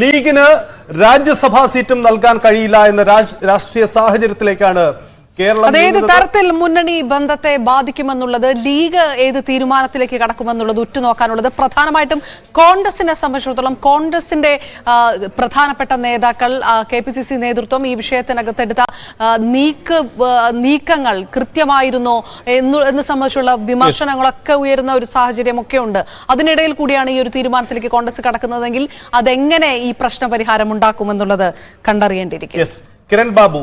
ലീഗിന് രാജ്യസഭാ സീറ്റും നൽകാൻ കഴിയില്ല എന്ന രാഷ്ട്രീയ സാഹചര്യത്തിലേക്കാണ് കേരളം അതേത് തരത്തിൽ മുന്നണി ബന്ധത്തെ ബാധിക്കുമെന്നുള്ളത് ലീഗ് ഏത് തീരുമാനത്തിലേക്ക് കടക്കുമെന്നുള്ളത് ഉറ്റുനോക്കാനുള്ളത് പ്രധാനമായിട്ടും കോൺഗ്രസിനെ സംബന്ധിച്ചിടത്തോളം കോൺഗ്രസിന്റെ പ്രധാനപ്പെട്ട നേതാക്കൾ കെ പി സി സി നേതൃത്വം ഈ വിഷയത്തിനകത്തെടുത്ത നീക്ക് നീക്കങ്ങൾ കൃത്യമായിരുന്നോ എന്ന് എന്ന് സംബന്ധിച്ചുള്ള വിമർശനങ്ങളൊക്കെ ഉയരുന്ന ഒരു സാഹചര്യമൊക്കെ ഉണ്ട്. അതിനിടയിൽ കൂടിയാണ് ഈ ഒരു തീരുമാനത്തിലേക്ക് കോൺഗ്രസ് കടക്കുന്നതെങ്കിൽ അതെങ്ങനെ ഈ പ്രശ്ന പരിഹാരം ഉണ്ടാക്കുമെന്നുള്ളത് കണ്ടറിയേണ്ടിയിരിക്കും കിരൺ ബാബു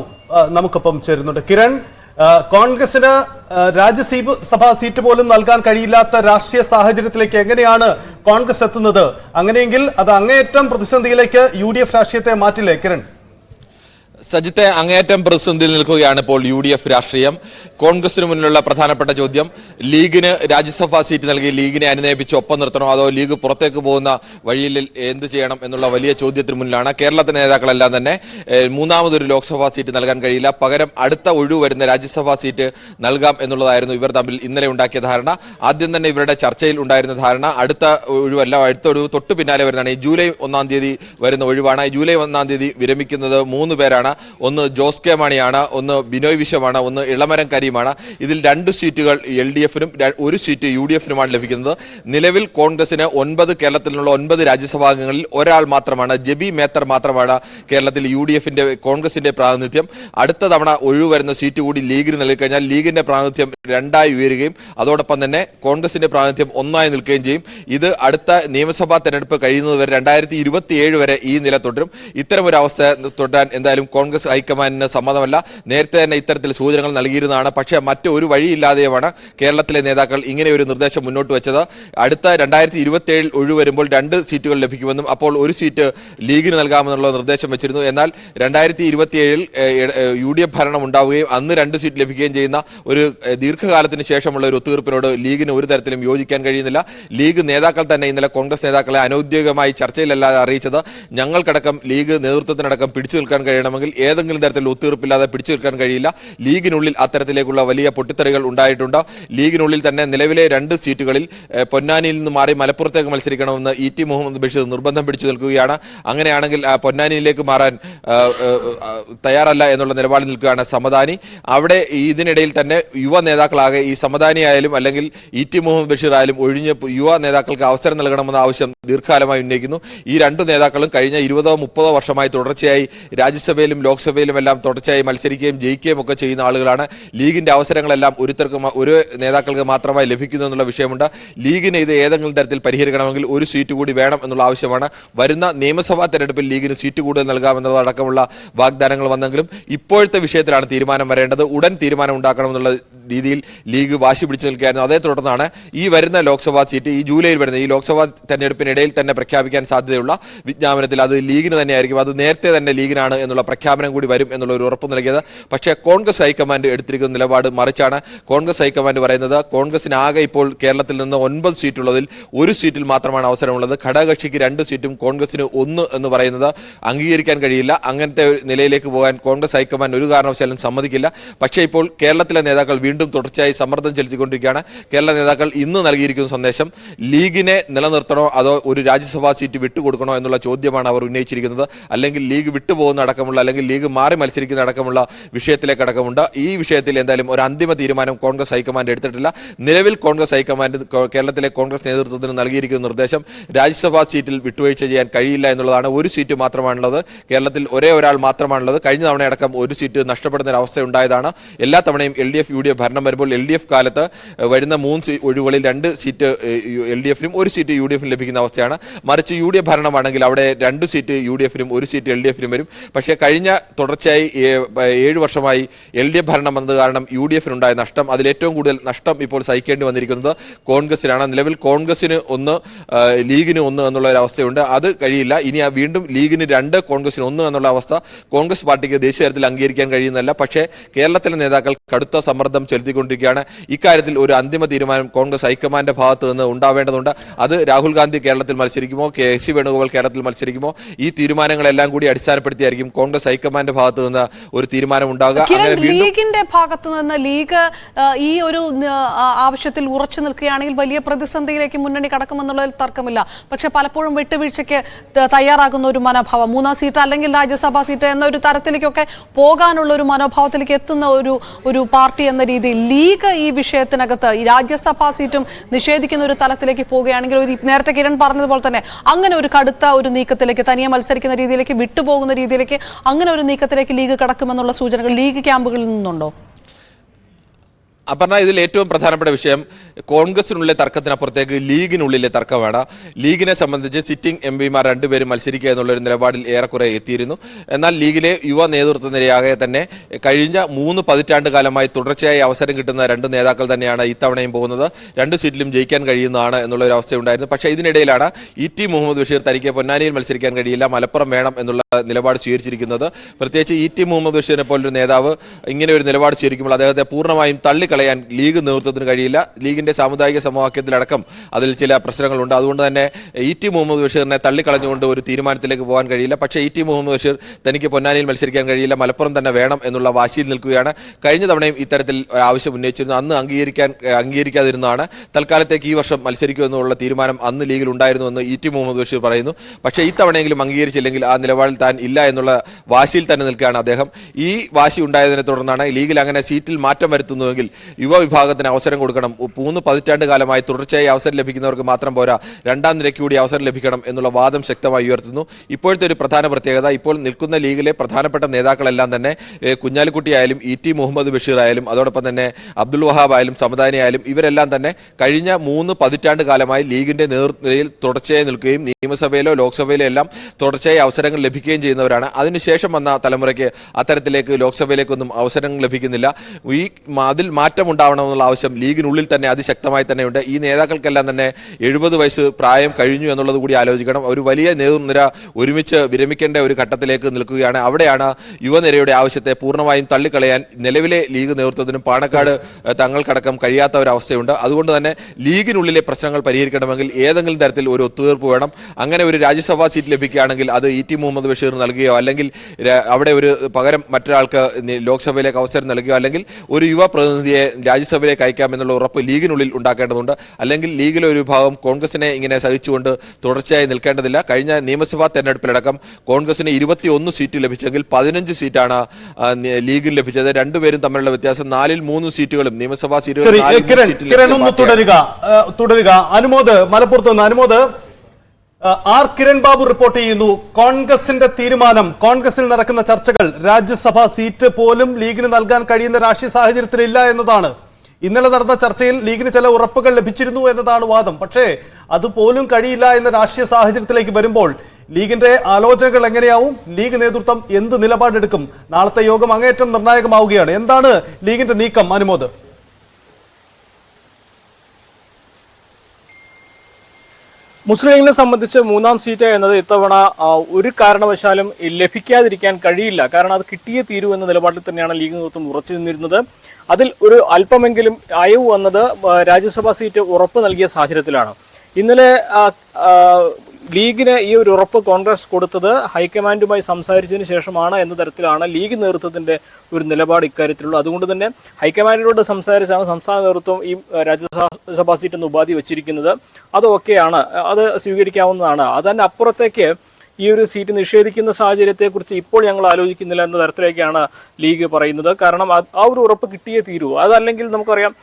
നമുക്കൊപ്പം ചേരുന്നുണ്ട്. കിരൺ കോൺഗ്രസിന് രാജ്യസഭാ രാജ്യസഭ സഭാ സീറ്റ് പോലും നൽകാൻ കഴിയില്ലാത്ത രാഷ്ട്രീയ സാഹചര്യത്തിലേക്ക് എങ്ങനെയാണ് കോൺഗ്രസ് എത്തുന്നത്? അങ്ങനെയെങ്കിൽ അത് അങ്ങേയറ്റം പ്രതിസന്ധിയിലേക്ക് യു ഡി എഫ് രാഷ്ട്രീയത്തെ മാറ്റില്ലേ കിരൺ? സജിത്തെ അങ്ങേയറ്റം പ്രതിസന്ധിയിൽ നിൽക്കുകയാണ് ഇപ്പോൾ യു ഡി എഫ് രാഷ്ട്രീയം. കോൺഗ്രസിന് മുന്നിലുള്ള പ്രധാനപ്പെട്ട ചോദ്യം ലീഗിന് രാജ്യസഭാ സീറ്റ് നൽകി ലീഗിനെ അനുനയിപ്പിച്ച് ഒപ്പം നിർത്തണോ അതോ ലീഗ് പുറത്തേക്ക് പോകുന്ന വഴിയിൽ എന്ത് ചെയ്യണം എന്നുള്ള വലിയ ചോദ്യത്തിന് മുന്നിലാണ് കേരളത്തിലെ നേതാക്കളെല്ലാം തന്നെ. മൂന്നാമതൊരു ലോക്സഭാ സീറ്റ് നൽകാൻ കഴിയില്ല. പകരം അടുത്ത ഒഴിവ് വരുന്ന രാജ്യസഭാ സീറ്റ് നൽകാം എന്നുള്ളതായിരുന്നു ഇവർ തമ്മിൽ ഇന്നലെ ഉണ്ടാക്കിയ ധാരണ. ആദ്യം തന്നെ ഇവരുടെ ചർച്ചയിൽ ഉണ്ടായിരുന്ന ധാരണ. അടുത്ത ഒഴിവല്ല അടുത്ത ഒഴിവ് തൊട്ട് പിന്നാലെ വരുന്നതാണ്. ഈ ജൂലൈ ഒന്നാം തീയതി വരുന്ന ഒഴിവാണ്. ജൂലൈ ഒന്നാം തീയതി വിരമിക്കുന്നത് മൂന്ന് പേരാണ്. ഒന്ന് ജോസ് കെ മാണിയാണ് ഒന്ന് ബിനോയ് വിശ്വമാണ് ഒന്ന് ഇളമരം കരീമാണ്. ഇതിൽ രണ്ട് സീറ്റുകൾ എൽ ഡി എഫിനും ഒരു സീറ്റ് യു ഡി എഫിനുമാണ് ലഭിക്കുന്നത്. നിലവിൽ കോൺഗ്രസിന് ഒൻപത് കേരളത്തിലുള്ള ഒൻപത് രാജ്യസഭാംഗങ്ങളിൽ ഒരാൾ മാത്രമാണ് ജെബി മേത്തർ മാത്രമാണ് കേരളത്തിൽ യു ഡി എഫിന്റെ കോൺഗ്രസിന്റെ പ്രാതിനിധ്യം. അടുത്ത തവണ ഒഴിവുവരുന്ന സീറ്റ് കൂടി ലീഗിന് നൽകിക്കഴിഞ്ഞാൽ ലീഗിന്റെ പ്രാതിനിധ്യം രണ്ടായി ഉയരുകയും അതോടൊപ്പം തന്നെ കോൺഗ്രസിന്റെ പ്രാതിനിധ്യം ഒന്നായി നിൽക്കുകയും ചെയ്യും. ഇത് അടുത്ത നിയമസഭാ തെരഞ്ഞെടുപ്പ് കഴിയുന്നത് വരെ രണ്ടായിരത്തി ഇരുപത്തിയേഴ് വരെ ഈ നില തുടരും. ഇത്തരം ഒരു അവസ്ഥ തുടരാൻ എന്തായാലും കോൺഗ്രസ് ഹൈക്കമാൻഡിന് സമ്മതമല്ല. നേരത്തെ തന്നെ ഇത്തരത്തിൽ സൂചനകൾ നൽകിയിരുന്നതാണ്. പക്ഷേ മറ്റ് ഒരു വഴിയില്ലാതെയുമാണ് കേരളത്തിലെ നേതാക്കൾ ഇങ്ങനെ ഒരു നിർദ്ദേശം മുന്നോട്ട് വെച്ചത്. അടുത്ത രണ്ടായിരത്തി ഇരുപത്തിയേഴിൽ ഒഴിവരുമ്പോൾ രണ്ട് സീറ്റുകൾ ലഭിക്കുമെന്നും അപ്പോൾ ഒരു സീറ്റ് ലീഗിന് നൽകാമെന്നുള്ള നിർദ്ദേശം വെച്ചിരുന്നു. എന്നാൽ രണ്ടായിരത്തി ഇരുപത്തിയേഴിൽ യു ഡി എഫ് ഭരണം ഉണ്ടാവുകയും അന്ന് രണ്ട് സീറ്റ് ലഭിക്കുകയും ചെയ്യുന്ന ഒരു ദീർഘകാലത്തിന് ശേഷമുള്ള ഒരു ഒത്തുതീർപ്പിനോട് ലീഗിന് ഒരു തരത്തിലും യോജിക്കാൻ കഴിയുന്നില്ല. ലീഗ് നേതാക്കൾ തന്നെ ഇന്നലെ കോൺഗ്രസ് നേതാക്കളെ അനൌദ്യോഗികമായി ചർച്ചയിലല്ലാതെ അറിയിച്ചത് ഞങ്ങൾക്കടക്കം ലീഗ് നേതൃത്വത്തിനടക്കം പിടിച്ചു നിൽക്കാൻ കഴിയണമെങ്കിൽ ഏതെങ്കിലും തരത്തിൽ ഒത്തുതീർപ്പില്ലാതെ പിടിച്ചു നിൽക്കാൻ കഴിയില്ല. ലീഗിനുള്ളിൽ അത്തരത്തിലേക്കുള്ള വലിയ പൊട്ടിത്തെറികൾ ഉണ്ടായിട്ടുണ്ട്. ലീഗിനുള്ളിൽ തന്നെ നിലവിലെ രണ്ട് സീറ്റുകളിൽ പൊന്നാനിയിൽ നിന്ന് മാറി മലപ്പുറത്തേക്ക് മത്സരിക്കണമെന്ന് ഇ ടി മുഹമ്മദ് ബഷീർ നിർബന്ധം പിടിച്ചു നിൽക്കുകയാണ്. അങ്ങനെയാണെങ്കിൽ പൊന്നാനിയിലേക്ക് മാറാൻ തയ്യാറല്ല എന്നുള്ള നിലപാടിൽ നിൽക്കുകയാണ് സമദാനി. അവിടെ ഇതിനിടയിൽ തന്നെ യുവ നേതാക്കളാകെ ഈ സമദാനി ആയാലും അല്ലെങ്കിൽ ഇ ടി മുഹമ്മദ് ബഷീർ ആയാലും ഒഴിഞ്ഞ് യുവ നേതാക്കൾക്ക് അവസരം നൽകണമെന്ന ആവശ്യം ദീർഘകാലമായി ഉന്നയിക്കുന്നു. ഈ രണ്ട് നേതാക്കളും കഴിഞ്ഞ ഇരുപതോ മുപ്പതോ വർഷമായി തുടർച്ചയായി രാജ്യസഭയിലും ലോക്സഭയിലും എല്ലാം തുടർച്ചയായി മത്സരിക്കുകയും ജയിക്കുകയും ഒക്കെ ചെയ്യുന്ന ആളുകളാണ്. ലീഗിന്റെ അവസരങ്ങളെല്ലാം ഒരുത്തർക്ക് ഒരു നേതാക്കൾക്ക് മാത്രമായി ലഭിക്കുന്നു എന്നുള്ള വിഷയമുണ്ട്. ലീഗിന് ഇത് ഏതെങ്കിലും തരത്തിൽ പരിഹരിക്കണമെങ്കിൽ ഒരു സീറ്റ് കൂടി വേണം എന്നുള്ള ആവശ്യമാണ്. വരുന്ന നിയമസഭാ തെരഞ്ഞെടുപ്പിൽ ലീഗിന് സീറ്റ് കൂടുതൽ നൽകാമെന്നതടക്കമുള്ള വാഗ്ദാനങ്ങൾ വന്നെങ്കിലും ഇപ്പോഴത്തെ വിഷയത്തിലാണ് തീരുമാനം വരേണ്ടത്. ഉടൻ തീരുമാനം ഉണ്ടാക്കണമെന്നുള്ള രീതിയിൽ ലീഗ് വാശി പിടിച്ചു നിൽക്കുകയായിരുന്നു. അതേ തുടർന്നാണ് ഈ വരുന്ന ലോക്സഭാ സീറ്റ് ഈ ജൂലൈയിൽ വരുന്ന ഈ ലോക്സഭാ തെരഞ്ഞെടുപ്പിനിടയിൽ തന്നെ പ്രഖ്യാപിക്കാൻ സാധ്യതയുള്ള വിജ്ഞാപനത്തിൽ അത് ലീഗിന് തന്നെയായിരിക്കും. അത് നേരത്തെ തന്നെ ലീഗിനാണ് എന്നുള്ള പ്രഖ്യാപനം കൂടി വരും എന്നുള്ള ഒരു ഉറപ്പ് നൽകിയത്. പക്ഷേ കോൺഗ്രസ് ഹൈക്കമാൻഡ് എടുത്തിരിക്കുന്ന നിലപാട് മറിച്ചാണ്. കോൺഗ്രസ് ഹൈക്കമാൻഡ് പറയുന്നത് കോൺഗ്രസിന് ആകെ ഇപ്പോൾ കേരളത്തിൽ നിന്ന് ഒൻപത് സീറ്റുള്ളതിൽ ഒരു സീറ്റിൽ മാത്രമാണ് അവസരമുള്ളത്. ഘടകകക്ഷിക്ക് രണ്ട് സീറ്റും കോൺഗ്രസിന് ഒന്ന് എന്ന് പറയുന്നത് അംഗീകരിക്കാൻ കഴിയില്ല. അങ്ങനത്തെ നിലയിലേക്ക് പോകാൻ കോൺഗ്രസ് ഹൈക്കമാൻഡ് ഒരു കാരണവശാലും സമ്മതിക്കില്ല. പക്ഷേ ഇപ്പോൾ കേരളത്തിലെ നേതാക്കൾ വീണ്ടും തുടർച്ചയായി സമ്മർദ്ദം ചെലുത്തിക്കൊണ്ടിരിക്കുകയാണ്. കേരള നേതാക്കൾ ഇന്ന് നൽകിയിരിക്കുന്ന സന്ദേശം ലീഗിനെ നിലനിർത്തണോ അതോ ഒരു രാജ്യസഭാ സീറ്റ് വിട്ടുകൊടുക്കണോ എന്നുള്ള ചോദ്യമാണ് അവർ ഉന്നയിച്ചിരിക്കുന്നത്. അല്ലെങ്കിൽ ലീഗ് വിട്ടുപോകുന്ന അടക്കമുള്ള അല്ലെങ്കിൽ ലീഗ് മാറി മത്സരിക്കുന്ന അടക്കമുള്ള വിഷയത്തിലേക്ക് അടക്കമുണ്ട്. ഈ വിഷയത്തിൽ എന്തായാലും ഒരു അന്തിമ തീരുമാനം കോൺഗ്രസ് ഹൈക്കമാൻഡ് എടുത്തിട്ടില്ല. നിലവിൽ കോൺഗ്രസ് ഹൈക്കമാൻഡ് കേരളത്തിലെ കോൺഗ്രസ് നേതൃത്വത്തിന് നൽകിയിരിക്കുന്ന നിർദ്ദേശം രാജ്യസഭാ സീറ്റിൽ വിട്ടുവീഴ്ച ചെയ്യാൻ കഴിയില്ല എന്നുള്ളതാണ്. ഒരു സീറ്റ് മാത്രമാണുള്ളത്. കേരളത്തിൽ ഒരേ ഒരാൾ മാത്രമാണുള്ളത്. കഴിഞ്ഞ തവണയടക്കം ഒരു സീറ്റ് നഷ്ടപ്പെടുന്ന ഒരു അവസ്ഥ ഉണ്ടായതാണ് എല്ലാ തവണയും L D F U D F ഭരണം വരുമ്പോൾ എൽ ഡി എഫ് കാലത്ത് വരുന്ന മൂന്ന് ഒഴിവുകളിൽ രണ്ട് സീറ്റ് എൽ ഡി എഫിനും ഒരു സീറ്റ് യു ഡി എഫിനും ലഭിക്കുന്ന അവസ്ഥയാണ്. മറിച്ച് യു ഡി എഫ് ഭരണമാണെങ്കിൽ അവിടെ രണ്ട് സീറ്റ് യു ഡി എഫിനും ഒരു സീറ്റ് എൽ ഡി എഫിനും വരും. പക്ഷേ കഴിഞ്ഞ തുടർച്ചയായി ഏ- ഏഴ് വർഷമായി എൽ ഡി എഫ് ഭരണം വന്നത് കാരണം യു ഡി എഫിനുണ്ടായ നഷ്ടം അതിലേറ്റവും കൂടുതൽ നഷ്ടം ഇപ്പോൾ സഹിക്കേണ്ടി വന്നിരിക്കുന്നത് കോൺഗ്രസിനാണ്. നിലവിൽ കോൺഗ്രസിന് ഒന്ന് ലീഗിന് ഒന്ന് എന്നുള്ള ഒരു അവസ്ഥയുണ്ട്. അത് കഴിയില്ല. ഇനി വീണ്ടും ലീഗിന് രണ്ട് കോൺഗ്രസിന് ഒന്ന് എന്നുള്ള അവസ്ഥ കോൺഗ്രസ് പാർട്ടിക്ക് ദേശീയ തലത്തിൽ അംഗീകരിക്കാൻ കഴിയുന്നതല്ല. പക്ഷേ കേരളത്തിലെ നേതാക്കൾ കടുത്ത സമ്മർദ്ദം ചെലുത്തിക്കൊണ്ടിരിക്കുകയാണ്. ഇക്കാര്യത്തിൽ ഒരു അന്തിമ തീരുമാനം കോൺഗ്രസ് ഹൈക്കമാൻഡിന്റെ ഭാഗത്ത് നിന്ന് ഉണ്ടാവേണ്ടതുണ്ട്. അത് രാഹുൽ ഗാന്ധി കേരളത്തിൽ മത്സരിക്കുമോ? കെ. സി. വേണുഗോപാൽ കേരളത്തിൽ മത്സരിക്കുമോ? ഈ തീരുമാനങ്ങളെല്ലാം കൂടി അടിസ്ഥാനപ്പെടുത്തിയായിരിക്കും കോൺഗ്രസ് ഹൈക്കമാൻഡ് ഭാഗത്ത് നിന്ന് ഒരു തീരുമാനം ഉണ്ടാകുക ലീഗിന്റെ ഭാഗത്തു നിന്ന് ലീഗ് ഈ ഒരു ആവശ്യത്തിൽ ഉറച്ചു നിൽക്കുകയാണെങ്കിൽ വലിയ പ്രതിസന്ധിയിലേക്ക് മുന്നണി കടക്കുമെന്നുള്ളതിൽ തർക്കമില്ല. പക്ഷെ പലപ്പോഴും വിട്ടുവീഴ്ചയ്ക്ക് തയ്യാറാകുന്ന ഒരു മനോഭാവം. മൂന്നാം സീറ്റ് അല്ലെങ്കിൽ രാജ്യസഭാ സീറ്റ് എന്ന ഒരു തരത്തിലേക്കൊക്കെ പോകാനുള്ള ഒരു മനോഭാവത്തിലേക്ക് എത്തുന്ന ഒരു ഒരു പാർട്ടി എന്ന രീതിയിൽ ലീഗ് ഈ വിഷയത്തിനകത്ത് ഈ രാജ്യസഭാ സീറ്റും നിഷേധിക്കുന്ന ഒരു തലത്തിലേക്ക് പോവുകയാണെങ്കിൽ ഒരു നേരത്തെ കിരൺ പറഞ്ഞതുപോലെ തന്നെ അങ്ങനെ ഒരു കടുത്ത ഒരു നീക്കത്തിലേക്ക് തനിയെ മത്സരിക്കുന്ന രീതിയിലേക്ക് വിട്ടുപോകുന്ന രീതിയിലേക്ക് അങ്ങനെ ഒരു നീക്കത്തിലേക്ക് ലീഗ് കടക്കുമെന്നുള്ള സൂചനകൾ ലീഗ് ക്യാമ്പുകളിൽ നിന്നുണ്ടോ? അപർണ ഇതിൽ ഏറ്റവും പ്രധാനപ്പെട്ട വിഷയം കോൺഗ്രസിനുള്ളിലെ തർക്കത്തിനപ്പുറത്തേക്ക് ലീഗിനുള്ളിലെ തർക്കമാണ്. ലീഗിനെ സംബന്ധിച്ച് സിറ്റിംഗ് എം പിമാർ രണ്ടുപേരും മത്സരിക്കുക എന്നുള്ളൊരു നിലപാടിൽ ഏറെക്കുറെ എത്തിയിരുന്നു. എന്നാൽ ലീഗിലെ യുവ നേതൃത്വ നിരയാകെ തന്നെ കഴിഞ്ഞ മൂന്ന് പതിറ്റാണ്ട് കാലമായി തുടർച്ചയായി അവസരം കിട്ടുന്ന രണ്ട് നേതാക്കൾ തന്നെയാണ് ഇത്തവണയും പോകുന്നത്. രണ്ട് സീറ്റിലും ജയിക്കാൻ കഴിയുന്നതാണ് എന്നുള്ള ഒരു അവസ്ഥയുണ്ടായിരുന്നു. പക്ഷേ ഇതിനിടയിലാണ് ഇ ടി മുഹമ്മദ് ബഷീർ തനിക്ക് പൊന്നാനിയിൽ മത്സരിക്കാൻ കഴിയില്ല മലപ്പുറം വേണം എന്നുള്ള നിലപാട് സ്വീകരിച്ചിരിക്കുന്നത്. പ്രത്യേകിച്ച് ഇ ടി മുഹമ്മദ് ബഷീറിനെ പോലൊരു നേതാവ് ഇങ്ങനെ ഒരു നിലപാട് സ്വീകരിക്കുമ്പോൾ അദ്ദേഹത്തെ പൂർണമായും തള്ളിക്കളയാൻ ലീഗ് നേതൃത്വത്തിന് കഴിയില്ല. ലീഗിന്റെ സാമുദായിക സമവാക്യത്തിലടക്കം അതിൽ ചില പ്രശ്നങ്ങളുണ്ട്. അതുകൊണ്ട് തന്നെ ഇ ടി മുഹമ്മദ് ബഷീറിനെ തള്ളിക്കളഞ്ഞുകൊണ്ട് ഒരു തീരുമാനത്തിലേക്ക് പോകാൻ കഴിയില്ല. പക്ഷേ ഇ ടി മുഹമ്മദ് ബഷീർ തനിക്ക് പൊന്നാനിയിൽ മത്സരിക്കാൻ കഴിയില്ല. മലപ്പുറം തന്നെ വേണം എന്നുള്ള വാശിയിൽ നിൽക്കുകയാണ്. കഴിഞ്ഞ തവണയും ഇത്തരത്തിൽ ആവശ്യം ഉന്നയിച്ചിരുന്നു. അന്ന് അംഗീകരിക്കാൻ അംഗീകരിക്കാതിരുന്നതാണ്. തൽക്കാലത്തേക്ക് ഈ വർഷം മത്സരിക്കൂ എന്നുള്ള തീരുമാനം അന്ന് ലീഗിൽ ഉണ്ടായിരുന്നുവെന്ന് ഇ ടി മുഹമ്മദ് ബഷീർ പറയുന്നു. പക്ഷേ ഇത്തവണയെങ്കിലും അംഗീകരിച്ചില്ലെങ്കിൽ ആ നിലപാടിൽ താൻ ഇല്ല എന്നുള്ള വാശിയിൽ തന്നെ നിൽക്കുകയാണ് അദ്ദേഹം. ഈ വാശി ഉണ്ടായതിനെ തുടർന്നാണ് ലീഗിൽ അങ്ങനെ സീറ്റിൽ മാറ്റം വരുത്തുന്നുവെങ്കിൽ യുവവിഭാഗത്തിന് അവസരം കൊടുക്കണം. മൂന്ന് പതിറ്റാണ്ട് കാലമായി തുടർച്ചയായി അവസരം ലഭിക്കുന്നവർക്ക് മാത്രം പോരാ. രണ്ടാം നിരയ്ക്ക് കൂടി അവസരം ലഭിക്കണം എന്നുള്ള വാദം ശക്തമായി ഉയർത്തുന്നു. ഇപ്പോഴത്തെ ഒരു പ്രധാന പ്രത്യേകത ഇപ്പോൾ നിൽക്കുന്ന ലീഗിലെ പ്രധാനപ്പെട്ട നേതാക്കളെല്ലാം തന്നെ കുഞ്ഞാലിക്കുട്ടി ആയാലും ഇ. ടി. മുഹമ്മദ് ബഷീർ ആയാലും അതോടൊപ്പം തന്നെ അബ്ദുൽ വഹാബ് ആയാലും സമദാനി ആയാലും ഇവരെല്ലാം തന്നെ കഴിഞ്ഞ മൂന്ന് പതിറ്റാണ്ട് കാലമായി ലീഗിന്റെ നേതൃത്വത്തിൽ തുടർച്ചയായി നിൽക്കുകയും നിയമസഭയിലോ ലോക്സഭയിലോ എല്ലാം തുടർച്ചയായി അവസരങ്ങൾ ലഭിക്കുകയും ചെയ്യുന്നവരാണ്. അതിനുശേഷം വന്ന തലമുറയ്ക്ക് അത്തരത്തിലേക്ക് ലോക്സഭയിലേക്കൊന്നും അവസരങ്ങൾ ലഭിക്കുന്നില്ല. ഈ അതിൽ മാറ്റം ഉണ്ടാവണമെന്നുള്ള ആവശ്യം ലീഗിനുള്ളിൽ തന്നെ അതിശക്തമായി തന്നെയുണ്ട്. ഈ നേതാക്കൾക്കെല്ലാം തന്നെ എഴുപത് വയസ്സ് പ്രായം കഴിഞ്ഞു എന്നുള്ളത് കൂടി ആലോചിക്കണം. ഒരു വലിയ നേതൃനിര ഒരുമിച്ച് വിരമിക്കേണ്ട ഒരു ഘട്ടത്തിലേക്ക് നിൽക്കുകയാണ്. അവിടെയാണ് യുവനിരയുടെ ആവശ്യത്തെ പൂർണമായും തള്ളിക്കളയാൻ നിലവിലെ ലീഗ് നേതൃത്വത്തിനും പാണക്കാട് തങ്ങൾക്കടക്കം കഴിയാത്ത ഒരവസ്ഥയുണ്ട് അതുകൊണ്ട് തന്നെ ലീഗിനുള്ളിലെ പ്രശ്നങ്ങൾ പരിഹരിക്കണമെങ്കിൽ ഏതെങ്കിലും തരത്തിൽ ഒരു ഒത്തുതീർപ്പ് വേണം. അങ്ങനെ ഒരു രാജ്യസഭാ സീറ്റ് ലഭിക്കുകയാണെങ്കിൽ അത് ഇ ടി മുഹമ്മദ് ബഷീർ നൽകുകയോ അല്ലെങ്കിൽ അവിടെ ഒരു പകരം മറ്റൊരാൾക്ക് ലോക്സഭയിലേക്ക് അവസരം നൽകുകയോ അല്ലെങ്കിൽ ഒരു യുവ പ്രതിനിധിയെ രാജ്യസഭയിലേക്ക് അയക്കാമെന്നുള്ള ഉറപ്പ് ലീഗിനുള്ളിൽ ഉണ്ടാക്കേണ്ടതുണ്ട്. അല്ലെങ്കിൽ ലീഗിലെ ഒരു വിഭാഗം കോൺഗ്രസിനെ ഇങ്ങനെ സഹിച്ചുകൊണ്ട് തുടർച്ചയായി നിൽക്കേണ്ടതില്ല. കഴിഞ്ഞ നിയമസഭാ തെരഞ്ഞെടുപ്പിലടക്കം കോൺഗ്രസിന് ഇരുപത്തിയൊന്ന് സീറ്റ് ലഭിച്ചെങ്കിൽ പതിനഞ്ച് സീറ്റാണ് ലീഗിൽ ലഭിച്ചത്. രണ്ടുപേരും തമ്മിലുള്ള വ്യത്യാസം നാലിൽ മൂന്ന് സീറ്റുകളും നിയമസഭാ സീറ്റുകൾ പാർട്ടിയാണ്. തുടരുക. തുടരുക. അനുമോദ് മലപ്പുറത്ത് നിന്ന് അനുമോദ്. ആർ കിരൺ ബാബു റിപ്പോർട്ട് ചെയ്യുന്നു. കോൺഗ്രസിന്റെ തീരുമാനം കോൺഗ്രസിൽ നടക്കുന്ന ചർച്ചകൾ രാജ്യസഭാ സീറ്റ് പോലും ലീഗിന് നൽകാൻ കഴിയുന്ന രാഷ്ട്രീയ സാഹചര്യത്തിലില്ല എന്നതാണ്. ഇന്നലെ നടന്ന ചർച്ചയിൽ ലീഗിന് ചില ഉറപ്പുകൾ ലഭിച്ചിരുന്നു എന്നതാണ് വാദം. പക്ഷേ അതുപോലും കഴിയില്ല എന്ന രാഷ്ട്രീയ സാഹചര്യത്തിലേക്ക് വരുമ്പോൾ ലീഗിന്റെ ആലോചനകൾ എങ്ങനെയാവും? ലീഗ് നേതൃത്വം എന്ത് നിലപാടെടുക്കും? നാളത്തെ യോഗം അങ്ങേയറ്റം നിർണായകമാവുകയാണ്. എന്താണ് ലീഗിന്റെ നീക്കം അനുമോദ്? മുസ്ലിം ലീഗിനെ സംബന്ധിച്ച് മൂന്നാം സീറ്റ് എന്നത് ഇത്തവണ ഒരു കാരണവശാലും ലഭിക്കാതിരിക്കാൻ കഴിയില്ല. കാരണം അത് കിട്ടിയേ തീരൂ എന്ന നിലപാടിൽ തന്നെയാണ് ലീഗ് നേതൃത്വം ഉറച്ചു നിന്നിരുന്നത്. അതിൽ ഒരു അല്പമെങ്കിലും അയവ് വന്നത് രാജ്യസഭാ സീറ്റ് ഉറപ്പ് നൽകിയ സാഹചര്യത്തിലാണ്. ഇന്നലെ ലീഗിന് ഈ ഒരു ഉറപ്പ് കോൺഗ്രസ് കൊടുത്തത് ഹൈക്കമാൻഡുമായി സംസാരിച്ചതിന് ശേഷമാണ് എന്ന തരത്തിലാണ് ലീഗ് നേതൃത്വത്തിന്റെ ഒരു നിലപാട് ഇക്കാര്യത്തിലുള്ളത്. അതുകൊണ്ട് തന്നെ ഹൈക്കമാൻഡിനോട് സംസാരിച്ചാണ് സംസ്ഥാന നേതൃത്വം ഈ രാജ്യസഭാ സീറ്റ് എന്ന ഉപാധി വെച്ചിരിക്കുന്നത്. അത് ഓക്കെയാണ് അത് സ്വീകരിക്കാവുന്നതാണ്. അതിന്റെ അപ്പുറത്തേക്ക് ഈ ഒരു സീറ്റ് നിഷേധിക്കുന്ന സാഹചര്യത്തെക്കുറിച്ച് ഇപ്പോൾ ഞങ്ങൾ ആലോചിക്കുന്നില്ല എന്ന തരത്തിലേക്കാണ് ലീഗ് പറയുന്നത്. കാരണം ആ ഒരു ഉറപ്പ് കിട്ടിയേ തീരൂ. അതല്ലെങ്കിൽ നമുക്കറിയാം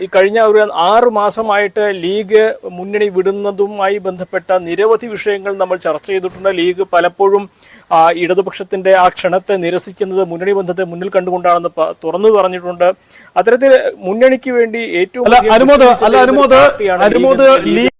ഈ കഴിഞ്ഞ ഒരു ആറ് മാസമായിട്ട് ലീഗ് മുന്നണി വിടുന്നതുമായി ബന്ധപ്പെട്ട നിരവധി വിഷയങ്ങൾ നമ്മൾ ചർച്ച ചെയ്തിട്ടുണ്ട്. ലീഗ് പലപ്പോഴും ആ, ഇടതുപക്ഷത്തിന്റെ ആ ക്ഷണത്തെ നിരസിക്കുന്നത് മുന്നണി ബന്ധത്തെ മുന്നിൽ കണ്ടുകൊണ്ടാണെന്ന് തുറന്നു പറഞ്ഞിട്ടുണ്ട്. അത്തരത്തിൽ മുന്നണിക്ക് വേണ്ടി ഏറ്റവും